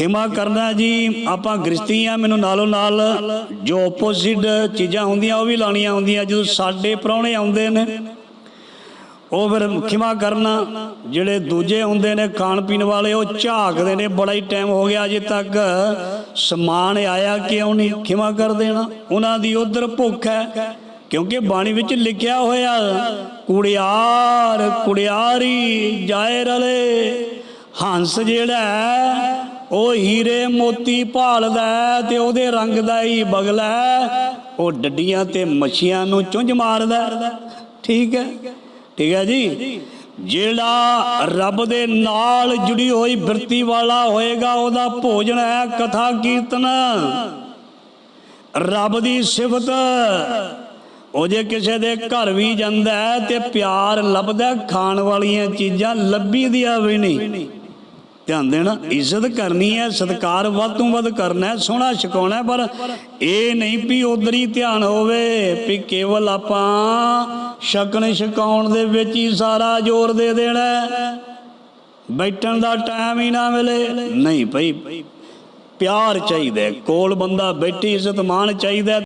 ਖਿਮਾ ਕਰਨਾ ਜੀ, ਆਪਾਂ ਗ੍ਰਸਤੀ ਆ ਮੈਨੂੰ ਨਾਲੋਂ ਨਾਲ ਜੋ ਆਪੋਜ਼ਿਟ ਚੀਜ਼ਾਂ ਹੁੰਦੀਆਂ, ਉਹ ਵੀ ਲਾਣੀਆਂ ਹੁੰਦੀਆਂ, ਜਦੋਂ ਸਾਡੇ ਪ੍ਰਾਹੁਣੇ ਆਉਂਦੇ ਨੇ, ਉਹ ਫਿਰ ਖਿਮਾ ਕਰਨਾ, ਜਿਹੜੇ ਦੂਜੇ ਹੁੰਦੇ ਨੇ, ਖਾਣ ਪੀਣ ਵਾਲੇ, ਉਹ ਝਾਕਦੇ ਨੇ, ਬੜਾ ਹੀ ਟਾਈਮ ਹੋ ਗਿਆ ਅਜੇ ਤੱਕ, ਸਮਾਨ ਆਇਆ ਕਿਉਂ ਨਹੀਂ, ਖਿਮਾ ਕਰ ਦੇਣਾ, ਉਹਨਾਂ ਦੀ ਉਧਰ ਭੁੱਖ ਹੈ, ਕਿਉਂਕਿ ਬਾਣੀ ਵਿੱਚ ਲਿਖਿਆ ਹੋਇਆ, ਕੁੜਿਆਰ ਕੁੜਿਆਰੀ ਜਾਏ ਰਲੇ, ਹੰਸ ਜਿਹੜਾ ਉਹ ਹੀਰੇ ਮੋਤੀ ਭਾਲਦਾ ਤੇ ਉਹਦੇ ਰੰਗ ਦਾ ਹੀ ਬਗਲਾ ਉਹ ਡੱਡੀਆਂ ਤੇ ਮੱਛੀਆਂ ਨੂੰ ਚੁੰਝ ਮਾਰਦਾ ਠੀਕ ਹੈ? ਠੀਕ ਹੈ ਜੀ? ਜਿਹੜਾ ਰੱਬ ਦੇ ਨਾਲ ਜੁੜੀ ਹੋਈ ਬਿਰਤੀ ਵਾਲਾ ਹੋਏਗਾ, ਉਹਦਾ ਭੋਜਨ ਹੈ ਕਥਾ ਕੀਰਤਨ। ਰੱਬ ਦੀ ਸਿਫਤ। ਉਹ ਜੇ ਕਿਸੇ ਦੇ ਘਰ ਵੀ ਜਾਂਦਾ ਤੇ ਪਿਆਰ ਲੱਭਦਾ ਖਾਣ ਵਾਲੀਆਂ ਚੀਜ਼ਾਂ ਲੱਭੀ ਦੀਆਂ ਵੀ ਨਹੀਂ। ਧਿਆਨ ਦੇਣਾ, ਇੱਜ਼ਤ ਕਰਨੀ ਹੈ, ਸਤਕਾਰ ਵੱਧ ਤੋਂ ਵੱਧ ਕਰਨਾ ਹੈ, ਸੋਹਣਾ ਛਕਾਉਣਾ ਪਰ ਇਹ ਨਹੀਂ ਵੀ ਉਧਰ ਹੀ ਧਿਆਨ ਹੋਵੇ ਵੀ ਕੇਵਲ ਆਪਾਂ ਛਕਣ ਛਕਾਉਣ ਦੇ ਵਿੱਚ ਹੀ ਸਾਰਾ ਜ਼ੋਰ ਦੇ ਦੇਣਾ ਬੈਠਣ ਦਾ ਟਾਈਮ ਹੀ ਨਾ ਮਿਲੇ। ਨਹੀਂ ਭਈ, ਪਿਆਰ ਚਾਹੀਦਾ ਕੋਲ ਬੰਦਾ ਬੈਠੀ ਇੱਜ਼ਤ ਮਾਣ ਚਾਹੀਦਾ